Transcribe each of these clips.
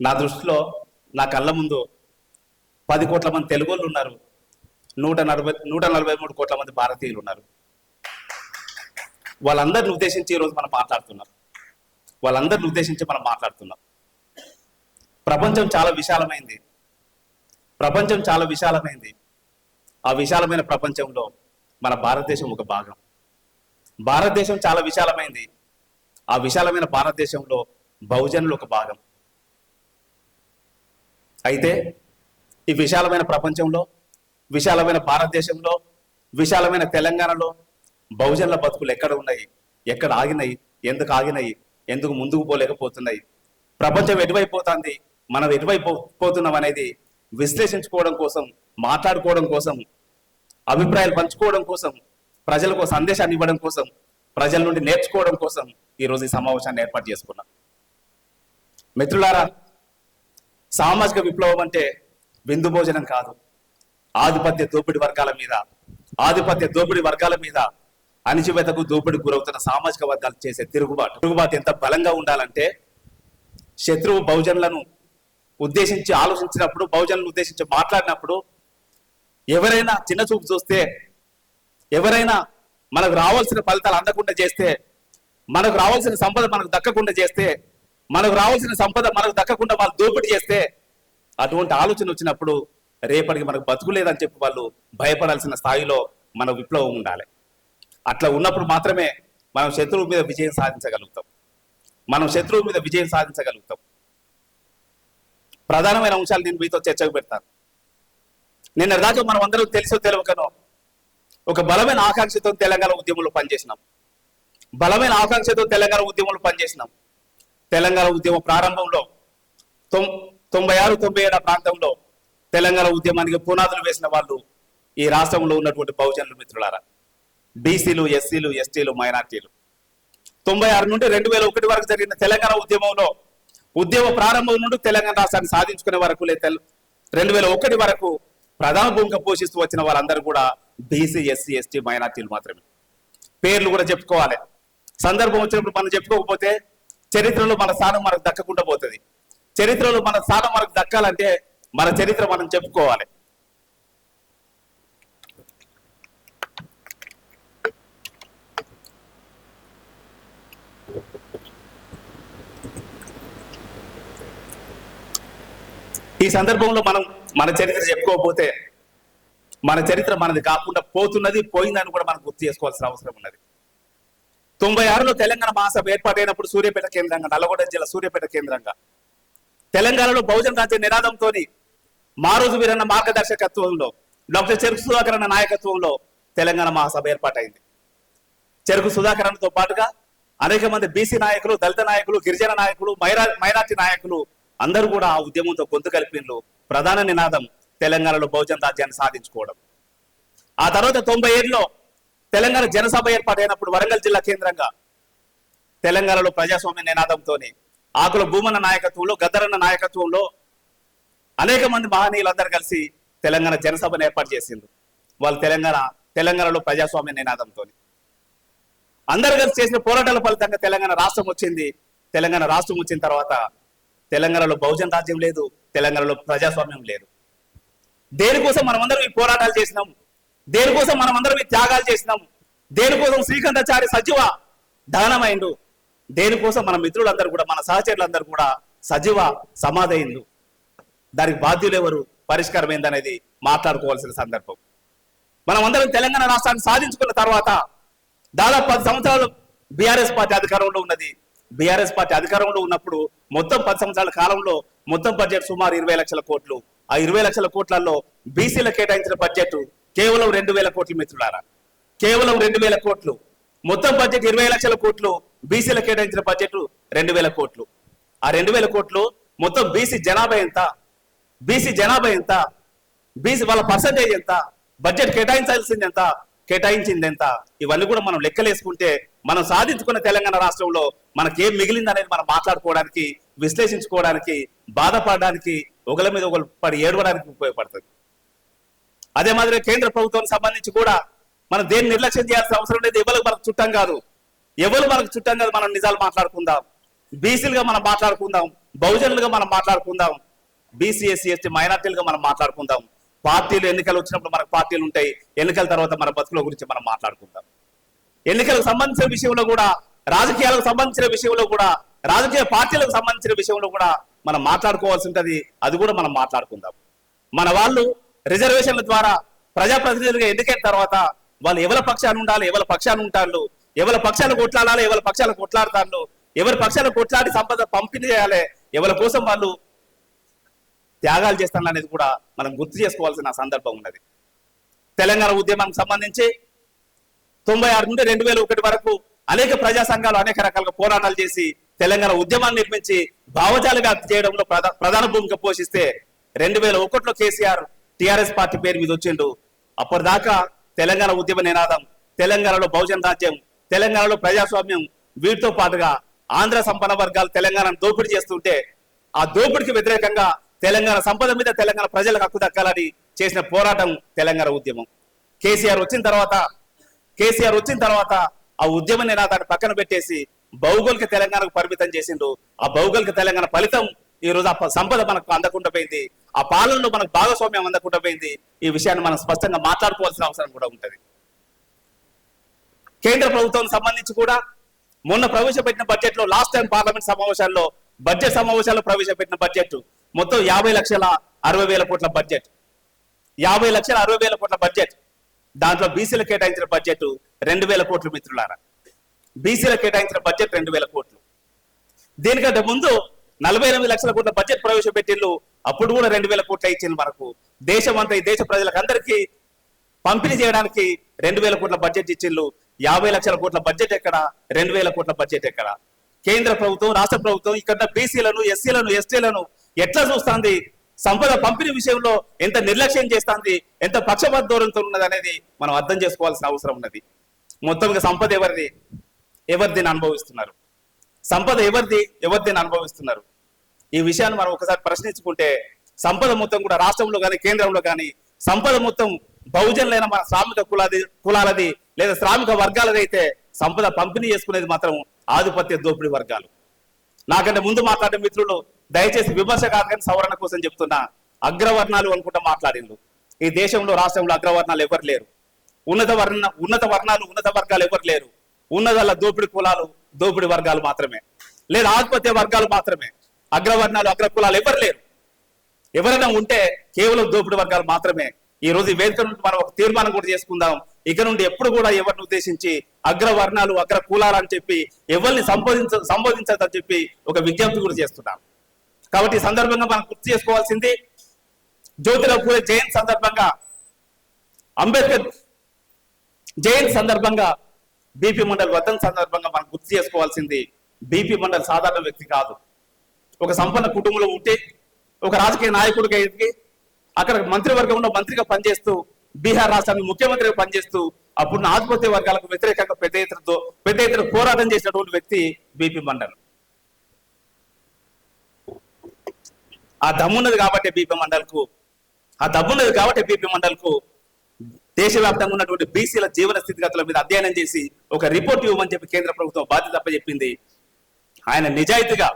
నా దృష్టిలో నా కళ్ళ ముందు పది కోట్ల మంది తెలుగు వాళ్ళు ఉన్నారు. నూట నలభై నూట నలభై మూడు కోట్ల మంది భారతీయులు ఉన్నారు. వాళ్ళందరిని ఉద్దేశించి ఈరోజు మనం మాట్లాడుతున్నాం. వాళ్ళందరిని ఉద్దేశించి మనం మాట్లాడుతున్నాం. ప్రపంచం చాలా విశాలమైంది. ప్రపంచం చాలా విశాలమైంది. ఆ విశాలమైన ప్రపంచంలో మన భారతదేశం ఒక భాగం. భారతదేశం చాలా విశాలమైంది. ఆ విశాలమైన భారతదేశంలో బహుజనులు ఒక భాగం. అయితే ఈ విశాలమైన ప్రపంచంలో విశాలమైన భారతదేశంలో విశాలమైన తెలంగాణలో బహుజనుల బతుకులు ఎక్కడ ఉన్నాయి? ఎక్కడ ఆగినాయి? ఎందుకు ఆగినాయి? ఎందుకు ముందుకు పోలేకపోతున్నాయి? ప్రపంచం ఎటువైపోతుంది? మనం ఎటువైపోతున్నాం అనేది విశ్లేషించుకోవడం కోసం మాట్లాడుకోవడం కోసం అభిప్రాయాలు పంచుకోవడం కోసం ప్రజలకు సందేశాన్ని ఇవ్వడం కోసం ప్రజల నుండి నేర్చుకోవడం కోసం ఈరోజు ఈ సమావేశాన్ని ఏర్పాటు చేసుకున్నాం. మిత్రులారా సామాజిక విప్లవం అంటే విందు భోజనం కాదు. ఆధిపత్య దోపిడి వర్గాల మీద ఆధిపత్య దోపిడి వర్గాల మీద అణిచివేతకు దోపిడి గురవుతున్న సామాజిక వర్గాలు చేసే తిరుగుబాటు. తిరుగుబాటు ఎంత బలంగా ఉండాలంటే శత్రువు బహుజనులను ఉద్దేశించి ఆలోచించినప్పుడు బహుజనులను ఉద్దేశించి మాట్లాడినప్పుడు ఎవరైనా చిన్న చూపు చూస్తే ఎవరైనా మనకు రావాల్సిన ఫలితాలు అందకుండా చేస్తే మనకు రావాల్సిన సంపద మనకు దక్కకుండా చేస్తే మనకు రావాల్సిన సంపద మనకు దక్కకుండా వాళ్ళు దోపిడీ చేస్తే అటువంటి ఆలోచన వచ్చినప్పుడు రేపటికి మనకు బతుకు లేదని చెప్పి వాళ్ళు భయపడాల్సిన స్థాయిలో మన విప్లవం ఉండాలి. అట్లా ఉన్నప్పుడు మాత్రమే మనం శత్రువు మీద విజయం సాధించగలుగుతాం. మనం శత్రువు మీద విజయం సాధించగలుగుతాం. ప్రధానమైన అంశాలు నేను మీతో చర్చకు పెడతాను. నిన్న దాకా మనం అందరం తెలుసో తెలియకనో ఒక బలమైన ఆకాంక్షతో తెలంగాణ ఉద్యమంలో పనిచేసినాం. బలమైన ఆకాంక్షతో తెలంగాణ ఉద్యమంలో పనిచేసినాం. తెలంగాణ ఉద్యమ ప్రారంభంలో తొం తొంభై ఆరు తొంభై ఏడు ప్రాంతంలో తెలంగాణ ఉద్యమానికి పునాదులు వేసిన వాళ్ళు ఈ రాష్ట్రంలో ఉన్నటువంటి బహుజనులు మిత్రులారా. బీసీలు ఎస్సీలు ఎస్టీలు మైనార్టీలు. తొంభై ఆరు నుండి రెండు వేల ఒకటి వరకు జరిగిన తెలంగాణ ఉద్యమంలో ఉద్యమ ప్రారంభం నుండి తెలంగాణ రాష్ట్రాన్ని సాధించుకునే వరకు లేదా రెండు వేల ఒకటి వరకు ప్రధాన భూమిక పోషిస్తూ వచ్చిన వాళ్ళందరూ కూడా బీసీ ఎస్సీ ఎస్టీ మైనార్టీలు మాత్రమే. పేర్లు కూడా చెప్పుకోవాలి. సందర్భం వచ్చినప్పుడు మనం చెప్పుకోకపోతే చరిత్రలో మన స్థానం మనకు దక్కకుండా పోతుంది. చరిత్రలో మన స్థానం మనకు దక్కాలంటే మన చరిత్ర మనం చెప్పుకోవాలి. ఈ సందర్భంలో మనం మన చరిత్ర చెప్పుకోకపోతే మన చరిత్ర మనది కాకుండా పోతున్నది పోయిందని కూడా మనం గుర్తు చేసుకోవాల్సిన అవసరం ఉన్నది. తొంభై ఆరులో తెలంగాణ మహాసభ ఏర్పాటైనప్పుడు సూర్యాపేట కేంద్రంగా నల్లగొండ జిల్లా సూర్యాపేట కేంద్రంగా. తెలంగాణలో బహుజన రాజ్య నినాదంతో మారోజు వీరన్న మార్గదర్శకత్వంలో డాక్టర్ చెరుకు సుధాకర్ అన్న నాయకత్వంలో తెలంగాణ మహాసభ ఏర్పాటైంది. చెరుకు సుధాకర్ అన్నతో పాటుగా అనేక మంది బీసీ నాయకులు దళిత నాయకులు గిరిజన నాయకులు మైరా మైనార్టీ నాయకులు అందరూ కూడా ఆ ఉద్యమంతో గొంతు కలిపిన్లు. ప్రధాన నినాదం తెలంగాణలో బహుజన రాజ్యాన్ని సాధించుకోవడం. ఆ తర్వాత తొంభై ఏడులో తెలంగాణ జనసభ ఏర్పాటైనప్పుడు వరంగల్ జిల్లా కేంద్రంగా తెలంగాణలో ప్రజాస్వామ్య నినాదంతోనే ఆకుల భూమన్న నాయకత్వంలో గద్దరన్న నాయకత్వంలో అనేక మంది మహనీయులందరూ కలిసి తెలంగాణ జనసభను ఏర్పాటు చేసిండ్రు. వాళ్ళు తెలంగాణ తెలంగాణలో ప్రజాస్వామ్య నినాదంతో అందరు కలిసి చేసిన పోరాటాల ఫలితంగా తెలంగాణ రాష్ట్రం వచ్చింది. తెలంగాణ రాష్ట్రం వచ్చిన తర్వాత తెలంగాణలో బహుజన రాజ్యం లేదు తెలంగాణలో ప్రజాస్వామ్యం లేదు. దేనికోసం మనమందరం ఈ పోరాటాలు చేసినాం దేనికోసం మనం అందరం త్యాగాలు చేసినాం దేనికోసం శ్రీకంఠాచారి సజీవ దహనమైండు? దేనికోసం మన మిత్రులందరూ కూడా మన సహచరులందరూ కూడా సజీవ సమాధయిండు దానికి బాధ్యులు ఎవరు? పరిష్కారం ఏందనేది మాట్లాడుకోవాల్సిన సందర్భం. మనం అందరం తెలంగాణ రాష్ట్రాన్ని సాధించుకున్న తర్వాత దాదాపు పది సంవత్సరాలు బీఆర్ఎస్ పార్టీ అధికారంలో ఉన్నది. బీఆర్ఎస్ పార్టీ అధికారంలో ఉన్నప్పుడు మొత్తం పది సంవత్సరాల కాలంలో మొత్తం బడ్జెట్ సుమారు ఇరవై లక్షల కోట్లు. ఆ ఇరవై లక్షల కోట్లలో బీసీలకు కేటాయించిన బడ్జెట్ కేవలం రెండు వేల కోట్లు మిత్రులారా. కేవలం రెండు వేల కోట్లు. మొత్తం బడ్జెట్ ఇరవై లక్షల కోట్లు. బీసీలకు కేటాయించిన బడ్జెట్ రెండు వేల కోట్లు. ఆ రెండు వేల కోట్లు మొత్తం బీసీ జనాభా ఎంత? బీసీ జనాభా ఎంత? బీసీ వాళ్ళ పర్సంటేజ్ ఎంత? బడ్జెట్ కేటాయించాల్సింది ఎంత? కేటాయించింది ఎంత? ఇవన్నీ కూడా మనం లెక్కలేసుకుంటే మనం సాధించుకున్న తెలంగాణ రాష్ట్రంలో మనకేం మిగిలింది అనేది మనం మాట్లాడుకోవడానికి విశ్లేషించుకోవడానికి బాధపడడానికి ఒకరి మీద ఒకరు పడి ఏడవడానికి ఉపయోగపడుతుంది. అదే మాదిరిగా కేంద్ర ప్రభుత్వానికి సంబంధించి కూడా మనం దేన్ని నిర్లక్ష్యం చేయాల్సిన అవసరం లేదు ఎవరికి మనకు చుట్టం కాదు. ఎవరు మనకు చుట్టం కాదు మనం నిజాలు మాట్లాడుకుందాం. బీసీలుగా మనం మాట్లాడుకుందాం బహుజనులుగా మనం మాట్లాడుకుందాం బీసీ ఎస్సీ ఎస్టీ మైనార్టీలుగా మనం మాట్లాడుకుందాం. పార్టీలు ఎన్నికలు వచ్చినప్పుడు మనకు పార్టీలు ఉంటాయి ఎన్నికల తర్వాత మన బతుకుల గురించి మనం మాట్లాడుకుందాం. ఎన్నికలకు సంబంధించిన విషయంలో కూడా రాజకీయాలకు సంబంధించిన విషయంలో కూడా రాజకీయ పార్టీలకు సంబంధించిన విషయంలో కూడా మనం మాట్లాడుకోవాల్సి ఉంటుంది అది కూడా మనం మాట్లాడుకుందాం. మన వాళ్ళు రిజర్వేషన్ల ద్వారా ప్రజాప్రతినిధులుగా ఎన్నికైన తర్వాత వాళ్ళు ఎవరి పక్షాన ఉండాలి ఎవరి పక్షాన ఉంటాళ్ళు ఎవరి పక్షాలు కొట్లాడాలి ఎవరి పక్షాలు కొట్లాడతారు ఎవరి పక్షాలు కొట్లాడి సంపద పంపిణీ చేయాలి ఎవరి కోసం వాళ్ళు త్యాగాలు చేస్తాను అనేది కూడా మనం గుర్తు చేసుకోవాల్సిన సందర్భం ఉన్నది. తెలంగాణ ఉద్యమానికి సంబంధించి తొంభై ఆరు నుండి రెండు వేల ఒకటి వరకు అనేక ప్రజా సంఘాలు అనేక రకాలుగా పోరాటాలు చేసి తెలంగాణ ఉద్యమాన్ని నిర్మించి భావజాల వ్యాప్తి చేయడంలో ప్రధా- ప్రధాన భూమిక పోషిస్తే రెండు వేల ఒకటిలో కేసీఆర్ టిఆర్ఎస్ పార్టీ పేరు మీద వచ్చిండు. అప్పటిదాకా తెలంగాణ ఉద్యమ నినాదం తెలంగాణలో బహుజన రాజ్యం తెలంగాణలో ప్రజాస్వామ్యం వీటితో పాటుగా ఆంధ్ర సంపన్న వర్గాలు తెలంగాణను దోపిడీ చేస్తుంటే ఆ దోపిడీకి వ్యతిరేకంగా తెలంగాణ సంపద మీద తెలంగాణ ప్రజలకు హక్కు దక్కాలని చేసిన పోరాటం తెలంగాణ ఉద్యమం. కేసీఆర్ వచ్చిన తర్వాత కేసీఆర్ వచ్చిన తర్వాత ఆ ఉద్యమ నినాదాన్ని పక్కన పెట్టేసి భౌగోళిక తెలంగాణకు పరిమితం చేసిండు. ఆ భౌగోళిక తెలంగాణ ఫలితం ఈ రోజు ఆ సంపద మనకు అందకుండా పోయింది. ఆ పాలనలో మనకు భాగస్వామ్యం అందకుండా పోయింది ఈ విషయాన్ని మనం స్పష్టంగా మాట్లాడుకోవాల్సిన అవసరం కూడా ఉంటుంది. కేంద్ర ప్రభుత్వం సంబంధించి కూడా మొన్న ప్రవేశపెట్టిన బడ్జెట్లో లాస్ట్ టైం పార్లమెంట్ సమావేశాల్లో బడ్జెట్ సమావేశాల్లో ప్రవేశపెట్టిన బడ్జెట్ మొత్తం యాభై లక్షల అరవై వేల కోట్ల బడ్జెట్. యాభై లక్షల అరవై వేల కోట్ల బడ్జెట్. దాంట్లో బీసీలకు కేటాయించిన బడ్జెట్ రెండు వేల కోట్లు మిత్రులారా. బీసీల కేటాయించిన బడ్జెట్ రెండు వేల కోట్లు. దీనికంటే ముందు నలభై ఎనిమిది లక్షల కోట్ల బడ్జెట్ ప్రవేశపెట్టిల్లు అప్పుడు కూడా రెండు వేల కోట్ల ఇచ్చింది మనకు. దేశం అంతా ఈ దేశ ప్రజలకు అందరికీ పంపిణీ చేయడానికి రెండు వేల కోట్ల బడ్జెట్ ఇచ్చిళ్ళు యాభై లక్షల కోట్ల బడ్జెట్ ఎక్కడ? రెండు వేల కోట్ల బడ్జెట్ ఎక్కడ? కేంద్ర ప్రభుత్వం రాష్ట్ర ప్రభుత్వం ఇక్కడ బీసీలను ఎస్సీలను ఎస్టీలను ఎట్లా చూస్తుంది? సంపద పంపిణీ విషయంలో ఎంత నిర్లక్ష్యం చేస్తుంది? ఎంత పక్షపాత ధోరణితో ఉన్నది అనేది మనం అర్థం చేసుకోవాల్సిన అవసరం ఉన్నది. మొత్తంగా సంపద ఎవరిది? ఎవరిదిని అనుభవిస్తున్నారు? సంపద ఎవరిది? ఎవరిదిని అనుభవిస్తున్నారు? ఈ విషయాన్ని మనం ఒకసారి ప్రశ్నించుకుంటే సంపద మొత్తం కూడా రాష్ట్రంలో కానీ కేంద్రంలో కానీ సంపద మొత్తం బహుజనులైన మన శ్రామిక కులాది కులాలది లేదా శ్రామిక వర్గాలది అయితే సంపద పంపిణీ చేసుకునేది మాత్రం ఆధిపత్య దోపిడీ వర్గాలు. నాకంటే ముందు మాట్లాడే మిత్రులు దయచేసి విమర్శ కాదు కానీ సవరణ కోసం చెప్తున్నా అగ్రవర్ణాలు అనుకుంటా మాట్లాడిండు ఈ దేశంలో రాష్ట్రంలో అగ్రవర్ణాలు ఎవరు లేరు. ఉన్నత వర్ణ ఉన్నత వర్ణాలు ఉన్నత వర్గాలు ఎవరు లేరు. ఉన్నదల్లా దోపిడి కులాలు దోపిడి వర్గాలు మాత్రమే. లేదా ఆధిపత్య వర్గాలు మాత్రమే. అగ్రవర్ణాలు అగ్ర కులాలు ఎవరు లేరు. ఎవరైనా ఉంటే కేవలం దోపిడి వర్గాలు మాత్రమే. ఈ రోజు వేదిక నుండి మనం ఒక తీర్మానం కూడా చేసుకుందాం. ఇక నుండి ఎప్పుడు కూడా ఎవరిని ఉద్దేశించి అగ్రవర్ణాలు అగ్ర కులాలు అని చెప్పి ఎవరిని సంబోధించ సంబోధించదని చెప్పి ఒక విజ్ఞప్తి కూడా చేస్తున్నాం. కాబట్టి ఈ సందర్భంగా మనం గుర్తు చేసుకోవాల్సింది జ్యోతిరావు పూలే జయంతి సందర్భంగా అంబేద్కర్ జయంతి సందర్భంగా బీపీ మండల్ వర్ధన్ సందర్భంగా మనం గుర్తు చేసుకోవాల్సింది బీపీ మండల్ సాధారణ వ్యక్తి కాదు. ఒక సంపన్న కుటుంబంలో ఉంటే ఒక రాజకీయ నాయకుడిగా ఎదిగి అక్కడ మంత్రివర్గంలో మంత్రిగా పనిచేస్తూ బీహార్ రాష్ట్రానికి ముఖ్యమంత్రిగా పనిచేస్తూ అప్పుడు ఆధిపత్య వర్గాలకు వ్యతిరేకంగా పెద్ద ఎత్తునతో పెద్ద ఎత్తున పోరాటం చేసినటువంటి వ్యక్తి బీపీ మండల్. ఆ దమ్మున్నది కాబట్టి బీపీ మండల్కు ఆ దమ్మున్నది కాబట్టి బీపీ మండల్కు దేశవ్యాప్తంగా ఉన్నటువంటి బీసీల జీవన స్థితిగతుల మీద అధ్యయనం చేసి ఒక రిపోర్ట్ ఇవ్వమని చెప్పి కేంద్ర ప్రభుత్వం బాధ్యత చెప్పింది ఆయన నిజాయితీగా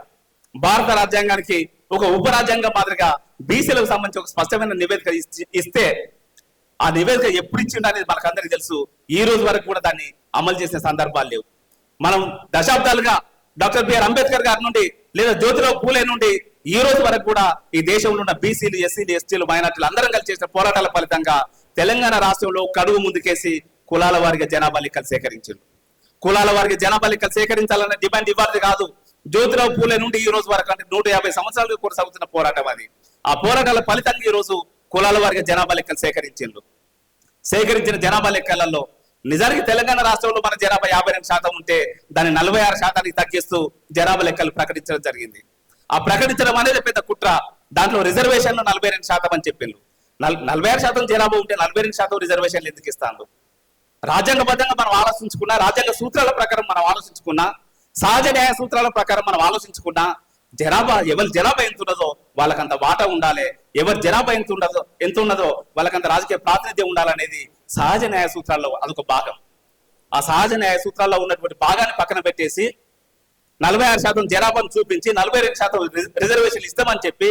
భారత రాజ్యాంగానికి ఒక ఉపరాజ్యాంగ మాదిరిగా బీసీలకు సంబంధించి ఒక స్పష్టమైన నివేదిక ఇస్తే ఆ నివేదిక ఎప్పుడు ఇచ్చిండు అనేది మనకందరికీ తెలుసు. ఈ రోజు వరకు కూడా దాన్ని అమలు చేసిన సందర్భాలు లేవు. మనం దశాబ్దాలుగా డాక్టర్ బిఆర్ అంబేద్కర్ గారి నుండి లేదా జ్యోతిరావు పూలే నుండి ఈ రోజు వరకు కూడా ఈ దేశంలో ఉన్న బీసీలు ఎస్సీలు ఎస్టీలు మైనార్టీలు అందరం కలిసి చేసిన పోరాటాల ఫలితంగా తెలంగాణ రాష్ట్రంలో కడుగు ముందుకేసి కులాల వారిగా జనాభా లెక్కలు సేకరించారు కులాల వారికి జనాభా లెక్కలు సేకరించాలనే డిమాండ్ ఇవ్వాలి కాదు. జ్యోతిరావు పూలే నుండి ఈ రోజు వరకు అంటే నూట యాభై సంవత్సరాలు కొనసాగుతున్న పోరాటం అది. ఆ పోరాటాల ఫలితంగా ఈ రోజు కులాల వారికి జనాభా లెక్కలు సేకరించిండ్రు. సేకరించిన జనాభా లెక్కలలో నిజానికి తెలంగాణ రాష్ట్రంలో మన జనాభా యాభై రెండు శాతం ఉంటే దాన్ని నలభై ఆరు శాతానికి తగ్గిస్తూ జనాభా లెక్కలు ప్రకటించడం జరిగింది. ఆ ప్రకటించడం అనేది పెద్ద కుట్ర. దాంట్లో రిజర్వేషన్లు నలభై రెండు శాతం అని చెప్పిండ్రు. నలభై ఆరు శాతం జనాభా ఉంటే నలభై రెండు శాతం రిజర్వేషన్లు ఎందుకు ఇస్తాను రాజ్యాంగబద్ధంగా మనం ఆలోచించుకున్నా రాజ్యాంగ సూత్రాల ప్రకారం మనం ఆలోచించుకున్నా సహజ న్యాయ సూత్రాల ప్రకారం మనం ఆలోచించుకున్నా జనాభా ఎవరి జనాభా ఎంత ఉన్నదో వాళ్ళకంత వాటా ఉండాలి. ఎవరి జనాభా ఎంత ఉండదో ఎంత ఉన్నదో వాళ్ళకంత రాజకీయ ప్రాతినిధ్యం ఉండాలనేది సహజ న్యాయ సూత్రాల్లో అదొక భాగం. ఆ సహజ న్యాయ సూత్రాల్లో ఉన్నటువంటి భాగాన్ని పక్కన పెట్టేసి నలభై ఆరు శాతం జనాభాను చూపించి నలభై రెండు శాతం రిజర్వేషన్ ఇస్తామని చెప్పి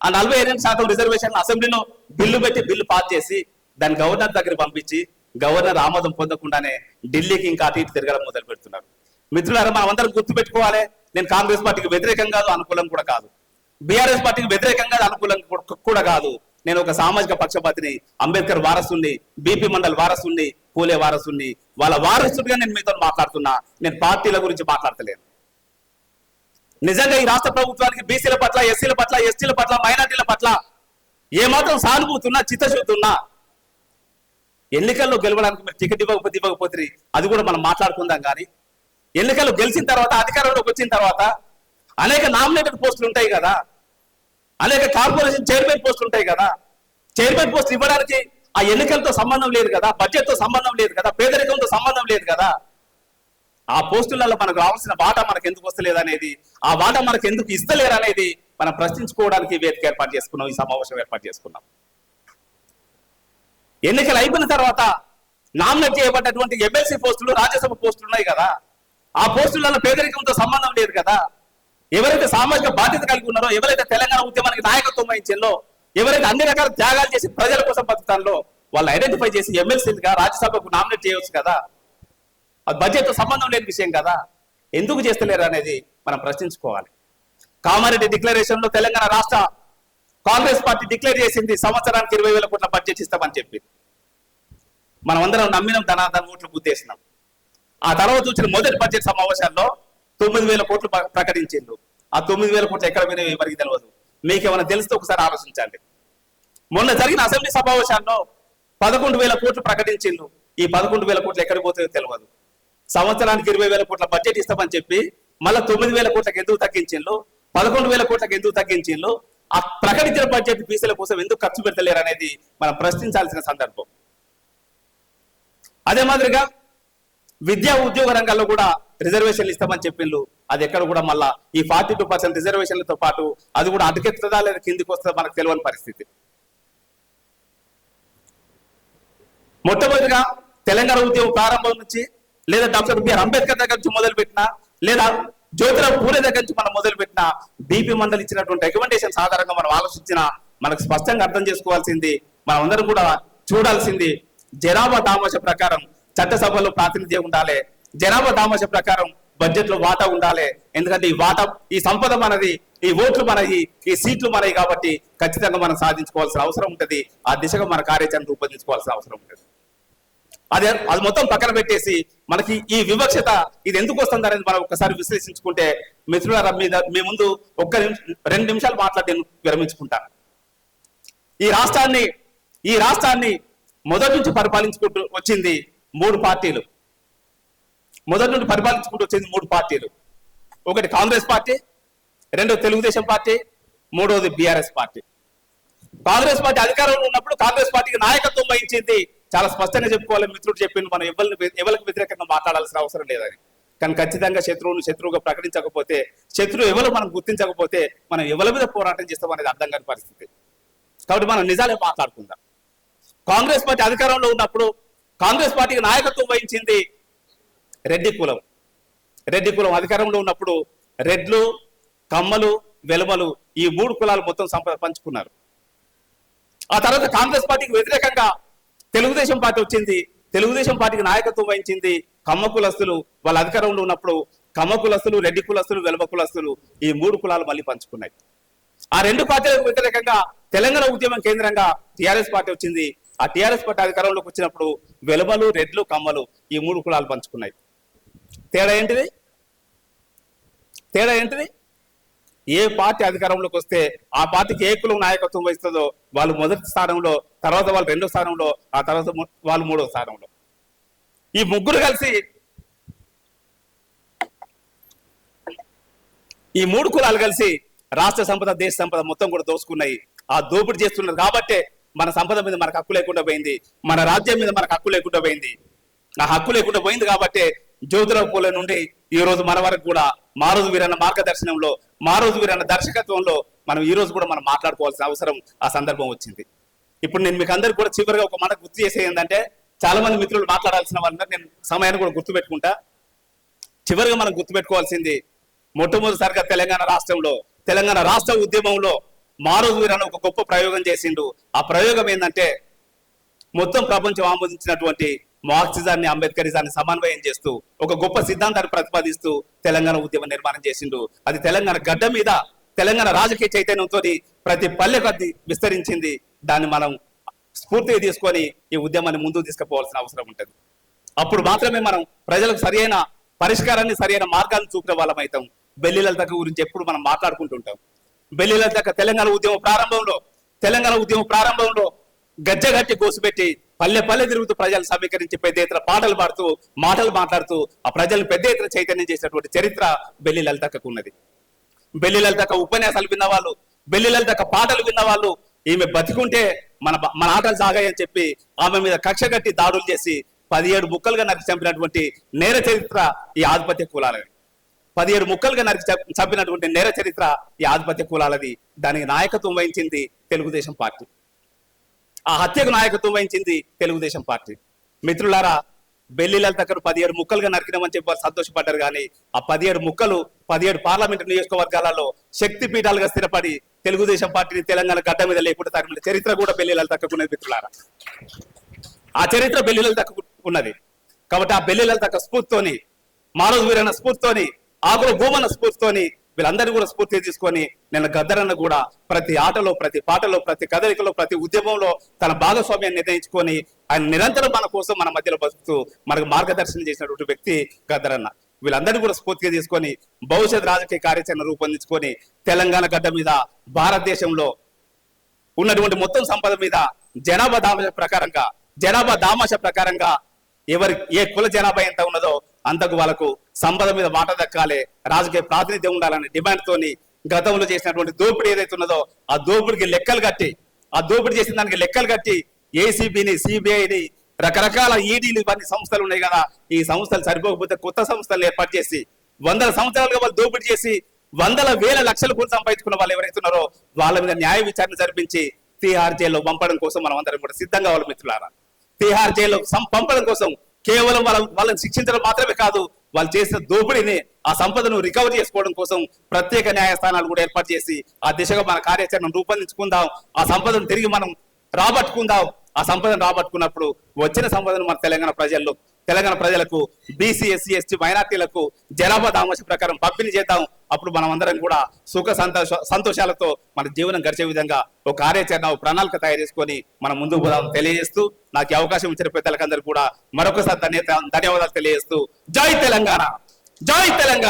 ఆ నలభై రెండు శాతం రిజర్వేషన్ అసెంబ్లీలో బిల్లు పెట్టి బిల్లు పాస్ చేసి దాన్ని గవర్నర్ దగ్గర పంపించి గవర్నర్ ఆమోదం పొందకుండానే ఢిల్లీకి ఇంకా అటు ఇటు తిరగడం మొదలు పెడుతున్నారు మిత్రులారా మనం అందరం గుర్తు పెట్టుకోవాలి నేను కాంగ్రెస్ పార్టీకి వ్యతిరేకం కాదు అనుకూలం కూడా కాదు. బీఆర్ఎస్ పార్టీకి వ్యతిరేకం కాదు అనుకూలం కూడా- కాదు. నేను ఒక సామాజిక పక్షపాతిని అంబేద్కర్ వారసుని బీపీ మండల్ వారసుని పూలే వారసుని వాళ్ళ వారసుడిగా నేను మీతో మాట్లాడుతున్నా. నేను పార్టీల గురించి మాట్లాడతలేను. నిజంగా ఈ రాష్ట్ర ప్రభుత్వానికి బీసీల పట్ల ఎస్సీల పట్ల ఎస్టీల పట్ల మైనార్టీల పట్ల ఏమాత్రం సానుభూతి ఉన్నా చిత్తశుద్ధి ఉన్నా ఎన్నికల్లో గెలవడానికి మీరు టికెట్ ఇవ్వకపోతే ఇవ్వకపోతే అది కూడా మనం మాట్లాడుకుందాం కానీ ఎన్నికలు గెలిచిన తర్వాత అధికారంలోకి వచ్చిన తర్వాత అనేక నామినేటెడ్ పోస్టులు ఉంటాయి కదా. అనేక కార్పొరేషన్ చైర్మన్ పోస్టులు ఉంటాయి కదా. చైర్మన్ పోస్టులు ఇవ్వడానికి ఆ ఎన్నికలతో సంబంధం లేదు కదా. బడ్జెట్తో సంబంధం లేదు కదా. పేదరికంతో సంబంధం లేదు కదా. ఆ పోస్టులలో మనకు రావాల్సిన వాటా మనకు ఎందుకు వస్తలేదు అనేది ఆ వాటా మనకు ఎందుకు ఇస్తలేరు అనేది మనం ప్రశ్నించుకోవడానికి వేదిక ఏర్పాటు చేసుకున్నాం ఈ సమావేశం ఏర్పాటు చేసుకున్నాం. ఎన్నికలు అయిపోయిన తర్వాత నామినేట్ చేయబడ్డటువంటి ఎమ్మెల్సీ పోస్టులు రాజ్యసభ పోస్టులు ఉన్నాయి కదా. ఆ పోస్టులలో పేదరికంతో సంబంధం లేదు కదా? ఎవరైతే సామాజిక బాధ్యత కలిగి ఉన్నారో ఎవరైతే తెలంగాణ ఉద్యమానికి నాయకత్వం వహించారో ఎవరైతే అన్ని రకాల త్యాగాలు చేసి ప్రజల కోసం బతుకుతారో వాళ్ళు ఐడెంటిఫై చేసి ఎమ్మెల్సీలుగా రాజ్యసభకు నామినేట్ చేయవచ్చు కదా? అది బడ్జెట్తో సంబంధం లేని విషయం కదా? ఎందుకు చేస్తలేరు అనేది మనం ప్రశ్నించుకోవాలి. కామారెడ్డి డిక్లరేషన్లో తెలంగాణ రాష్ట్ర కాంగ్రెస్ పార్టీ డిక్లేర్ చేసింది సంవత్సరానికి ఇరవై వేల కోట్ల బడ్జెట్ ఇస్తామని చెప్పి మనం అందరం నమ్మినాం ధనాధన ఓట్లు గుద్దేసినాం. ఆ తర్వాత వచ్చిన మొదటి బడ్జెట్ సమావేశాల్లో తొమ్మిది వేల కోట్లు ప్రకటించిండు ఆ తొమ్మిది వేల కోట్లు ఎక్కడ పోయినాయో ఎవరికి తెలియదు మీకు ఏమైనా తెలిస్తే ఒకసారి ఆలోచించండి. మొన్న జరిగిన అసెంబ్లీ సమావేశాల్లో పదకొండు వేల కోట్లు ప్రకటించిండు ఈ పదకొండు వేల కోట్లు ఎక్కడికి పోతాయో తెలియదు సంవత్సరానికి ఇరవై వేల కోట్ల బడ్జెట్ ఇస్తామని చెప్పి మళ్ళీ తొమ్మిది వేల కోట్లకు ఎందుకు తగ్గించిండ్రు? పదకొండు వేల కోట్లకు ఎందుకు తగ్గించిండ్రు? ఆ ప్రకటించిన బడ్జెట్ బీసీల కోసం ఎందుకు ఖర్చు పెడతలేరు అనేది మనం ప్రశ్నించాల్సిన సందర్భం. అదే మాదిరిగా విద్యా ఉద్యోగ రంగాల్లో కూడా రిజర్వేషన్లు ఇస్తామని చెప్పిండ్రు. అది ఎక్కడ కూడా మళ్ళా ఈ ఫార్టీ టూ పర్సెంట్ రిజర్వేషన్లతో పాటు అది కూడా అటుకెత్తుతుందా లేదా కిందికి వస్తుందా మనకు తెలియని పరిస్థితి. మొట్టమొదటిగా తెలంగాణ ఉద్యమం ప్రారంభం నుంచి లేదా డాక్టర్ బిఆర్ అంబేద్కర్ దగ్గర నుంచి మొదలుపెట్టిన లేదా జ్యోతిరావు పూరే దగ్గర నుంచి మనం మొదలుపెట్టిన బీపీ మండలి ఇచ్చినటువంటి రికమెండేషన్స్ ఆధారంగా మనం ఆలోచించిన మనకు స్పష్టంగా అర్థం చేసుకోవాల్సింది మనం అందరం కూడా చూడాల్సింది జనాభా దామాష ప్రకారం చట్టసభలో ప్రాతినిధ్యం ఉండాలి. జనాభా తామస ప్రకారం బడ్జెట్లో వాటా ఉండాలి. ఎందుకంటే ఈ వాటా ఈ సంపద మనది ఈ ఓట్లు మనవి ఈ సీట్లు మనవి కాబట్టి ఖచ్చితంగా మనం సాధించుకోవాల్సిన అవసరం ఉంటుంది. ఆ దిశగా మన కార్యాచరణ రూపొందించుకోవాల్సిన అవసరం ఉంటుంది. అదే అది మొత్తం పక్కన పెట్టేసి మనకి ఈ వివక్షత ఇది ఎందుకు వస్తుంది అనేది మనం ఒకసారి విశ్లేషించుకుంటే మిత్రుల మీద మీ ముందు ఒక్క నిమిషం రెండు నిమిషాలు మాట్లాడి నేను ఈ రాష్ట్రాన్ని ఈ రాష్ట్రాన్ని మొదటి నుంచి పరిపాలించుకుంటూ వచ్చింది మూడు పార్టీలు. మొదటి నుండి పరిపాలించుకుంటూ వచ్చింది మూడు పార్టీలు. ఒకటి కాంగ్రెస్ పార్టీ రెండో తెలుగుదేశం పార్టీ మూడోది బీఆర్ఎస్ పార్టీ. కాంగ్రెస్ పార్టీ అధికారంలో ఉన్నప్పుడు కాంగ్రెస్ పార్టీకి నాయకత్వం వహించింది. చాలా స్పష్టంగా చెప్పుకోవాలి మిత్రుడు చెప్పింది మనం ఎవరిని ఎవరికి వ్యతిరేకంగా మాట్లాడాల్సిన అవసరం లేదని. కానీ ఖచ్చితంగా శత్రువును శత్రువుగా ప్రకటించకపోతే శత్రువు ఎవరు మనం గుర్తించకపోతే మనం ఎవరి మీద పోరాటం చేస్తాం అనేది అర్థం కాని పరిస్థితి. కాబట్టి మనం నిజాలే మాట్లాడుకుందాం. కాంగ్రెస్ పార్టీ అధికారంలో ఉన్నప్పుడు కాంగ్రెస్ పార్టీకి నాయకత్వం వహించింది రెడ్డి కులం. రెడ్డి కులం అధికారంలో ఉన్నప్పుడు రెడ్లు కమ్మలు వెలమలు ఈ మూడు కులాలు మొత్తం సంపద పంచుకున్నారు. ఆ తర్వాత కాంగ్రెస్ పార్టీకి వ్యతిరేకంగా తెలుగుదేశం పార్టీ వచ్చింది. తెలుగుదేశం పార్టీకి నాయకత్వం వహించింది కమ్మ కులస్తులు. వాళ్ళ అధికారంలో ఉన్నప్పుడు కమ్మ కులస్తులు రెడ్డి కులస్తులు వెలమ కులస్తులు ఈ మూడు కులాలు మళ్ళీ పంచుకున్నాయి. ఆ రెండు పార్టీలకు వ్యతిరేకంగా తెలంగాణ ఉద్యమం కేంద్రంగా టిఆర్ఎస్ పార్టీ వచ్చింది. ఆ టీఆర్ఎస్ పార్టీ అధికారంలోకి వచ్చినప్పుడు వెలుమలు రెడ్లు కమ్మలు ఈ మూడు కులాలు పంచుకున్నాయి. తేడా ఏంటిది? తేడా ఏంటిది? ఏ పార్టీ అధికారంలోకి వస్తే ఆ పార్టీకి ఏ కులం నాయకత్వం వహిస్తుందో వాళ్ళు మొదటి స్థానంలో తర్వాత వాళ్ళు రెండో స్థానంలో ఆ తర్వాత వాళ్ళు మూడో స్థానంలో. ఈ ముగ్గురు కలిసి ఈ మూడు కులాలు కలిసి రాష్ట్ర సంపద దేశ సంపద మొత్తం కూడా దోసుకున్నాయి. ఆ దోపిడీ చేస్తున్నారు కాబట్టే మన సంపద మీద మనకు హక్కు లేకుండా పోయింది. మన రాజ్యం మీద మనకు హక్కు లేకుండా పోయింది. ఆ హక్కు లేకుండా పోయింది కాబట్టి జ్యోతిరావు పూలే నుండి ఈ రోజు మన వరకు కూడా మారోజు వీరన్న మార్గదర్శనంలో మారోజు వీరన్న దర్శకత్వంలో మనం ఈ రోజు కూడా మనం మాట్లాడుకోవాల్సిన అవసరం ఆ సందర్భం వచ్చింది. ఇప్పుడు నేను మీకు అందరికి కూడా చివరిగా ఒక మాట గుర్తు చేసే ఏంటంటే చాలా మంది మిత్రులు మాట్లాడాల్సిన వాళ్ళందరూ నేను సమయాన్ని కూడా గుర్తుపెట్టుకుంటా. చివరిగా మనం గుర్తుపెట్టుకోవాల్సింది మొట్టమొదటిసారిగా తెలంగాణ రాష్ట్రంలో తెలంగాణ రాష్ట్ర ఉద్యమంలో మారోజు అని ఒక గొప్ప ప్రయోగం చేసిండు. ఆ ప్రయోగం ఏంటంటే మొత్తం ప్రపంచం ఆమోదించినటువంటి మార్క్సిజాన్ని అంబేద్కరిజాన్ని సమన్వయం చేస్తూ ఒక గొప్ప సిద్ధాంతాన్ని ప్రతిపాదిస్తూ తెలంగాణ ఉద్యమ నిర్మాణం చేసిండు. అది తెలంగాణ గడ్డ మీద తెలంగాణ రాజకీయ చైతన్యంతో ప్రతి పల్లెకు అది విస్తరించింది. దాన్ని మనం స్ఫూర్తిగా తీసుకొని ఈ ఉద్యమాన్ని ముందుకు తీసుకుపోవాల్సిన అవసరం ఉంటుంది. అప్పుడు మాత్రమే మనం ప్రజలకు సరైన పరిష్కారాన్ని సరైన మార్గాన్ని చూపిన వాళ్ళం అవుతాం బెల్లి గురించి ఎప్పుడు మనం మాట్లాడుకుంటుంటాం. బెల్లిల దగ్గర తెలంగాణ ఉద్యమం ప్రారంభంలో తెలంగాణ ఉద్యమం ప్రారంభంలో గజ్జగట్టి కోసిపెట్టి పల్లె పల్లె తిరుగుతూ ప్రజలు సమీకరించి పెద్ద ఎత్తున పాటలు పాడుతూ మాటలు మాట్లాడుతూ ఆ ప్రజలు పెద్ద ఎత్తున చైతన్యం చేసినటువంటి చరిత్ర బెల్లి లలితక్కకు ఉన్నది. బెల్లి లలితక్క ఉపన్యాసాలు విన్నవాళ్ళు బెల్లి లలితక్క పాటలు విన్నవాళ్ళు ఈమె బతికుంటే మన మన ఆటలు సాగాయని చెప్పి ఆమె మీద కక్ష కట్టి దాడులు చేసి పదిహేడు ముక్కలుగా నరికి చంపినటువంటి నేర చరిత్ర ఈ ఆధిపత్య కులాలని పదిహేడు ముక్కలుగా నరికి చంపినటువంటి నేర చరిత్ర ఈ ఆధిపత్య కులాలది. దానికి నాయకత్వం వహించింది తెలుగుదేశం పార్టీ. ఆ హత్యకు నాయకత్వం వహించింది తెలుగుదేశం పార్టీ. మిత్రులారా బెల్లిలల దగ్గర పదిహేడు ముక్కలుగా నరికినామని చెప్పి సంతోషపడ్డారు కానీ ఆ పదిహేడు ముక్కలు పదిహేడు పార్లమెంటు నియోజకవర్గాలలో శక్తి పీఠాలుగా స్థిరపడి తెలుగుదేశం పార్టీని తెలంగాణ గడ్డ మీద లేకుండా తగిన చరిత్ర కూడా బెల్లిలల లలితక్కకున్నది మిత్రులారా. ఆ చరిత్ర బెల్లిలల లలితకు ఉన్నది. కాబట్టి ఆ బెల్లిలల దక్క స్ఫూర్తితోని మానవ వీరన్న స్ఫూర్తితోని ఆకుల భూమన్న స్ఫూర్తితోని వీళ్ళందరినీ కూడా స్ఫూర్తి తీసుకొని నిన్న గద్దరన్న కూడా ప్రతి ఆటలో ప్రతి పాటలో ప్రతి కదలికలో ప్రతి ఉద్యమంలో తన భాగస్వామ్యాన్ని నిర్ణయించుకొని ఆయన నిరంతరం మన కోసం మన మధ్యలో బతుకుతూ మనకు మార్గదర్శనం చేసినటువంటి వ్యక్తి గద్దరన్న. వీళ్ళందరినీ కూడా స్ఫూర్తిగా తీసుకొని భవిష్యత్ రాజకీయ కార్యాచరణ రూపొందించుకొని తెలంగాణ గడ్డ మీద భారతదేశంలో ఉన్నటువంటి మొత్తం సంపద మీద జనాభా దామాష ప్రకారంగా జనాభా దామాష ప్రకారంగా ఎవరి ఏ కుల జనాభా ఎంత ఉన్నదో అంతకు వాళ్ళకు సంపద మీద మాట దక్కాలి రాజకీయ ప్రాతినిధ్యం ఉండాలనే డిమాండ్ తోని గతంలో చేసినటువంటి దోపిడీ ఏదైతే ఉన్నదో ఆ దోపిడికి లెక్కలు కట్టి ఆ దోపిడీ చేసిన దానికి లెక్కలు కట్టి ఏసీబీని సిబిఐని రకరకాల ఈడీలు ఇవన్నీ సంస్థలు ఉన్నాయి కదా ఈ సంస్థలు సరిపోకపోతే కొత్త సంస్థలు ఏర్పాటు చేసి వందల సంవత్సరాలుగా వాళ్ళు దోపిడీ చేసి వందల వేల లక్షల కోట్లు సంపాదించుకున్న వాళ్ళు ఎవరైతే ఉన్నారో వాళ్ళ మీద న్యాయ విచారణ జరిపించి తీహార్ జైల్లో పంపడం కోసం మనం అందరం కూడా సిద్ధంగా వాళ్ళ మిత్రులారా. తీహార్ జైల్లో సం- పంపడం కోసం కేవలం వాళ్ళ వాళ్ళని శిక్షించడం మాత్రమే కాదు వాళ్ళు చేసిన దోపిడీని ఆ సంపదను రికవర్ చేసుకోవడం కోసం ప్రత్యేక న్యాయస్థానాలు కూడా ఏర్పాటు చేసి ఆ దిశగా మన కార్యాచరణ రూపొందించుకుందాం. ఆ సంపదను తిరిగి మనం రాబట్టుకుందాం. ఆ సంపదను రాబట్టుకున్నప్పుడు వచ్చిన సంపదను మన తెలంగాణ ప్రజల్లో తెలంగాణ ప్రజలకు బీసీ ఎస్సీ ఎస్టీ మైనార్టీలకు జనాభా దామాష ప్రకారం పంపిణీ చేద్దాం. అప్పుడు మనం అందరం కూడా సుఖ సంతోష సంతోషాలతో మన జీవనం గడిచే విధంగా ఒక కార్యాచరణ ప్రణాళిక తయారు చేసుకొని మనం ముందుకు పోదాం తెలియజేస్తూ నాకు అవకాశం ఇచ్చిన పెద్దలకందరూ కూడా మరొకసారి ధన్యత ధన్యవాదాలు తెలియజేస్తూ జై తెలంగాణ! జై తెలంగాణ!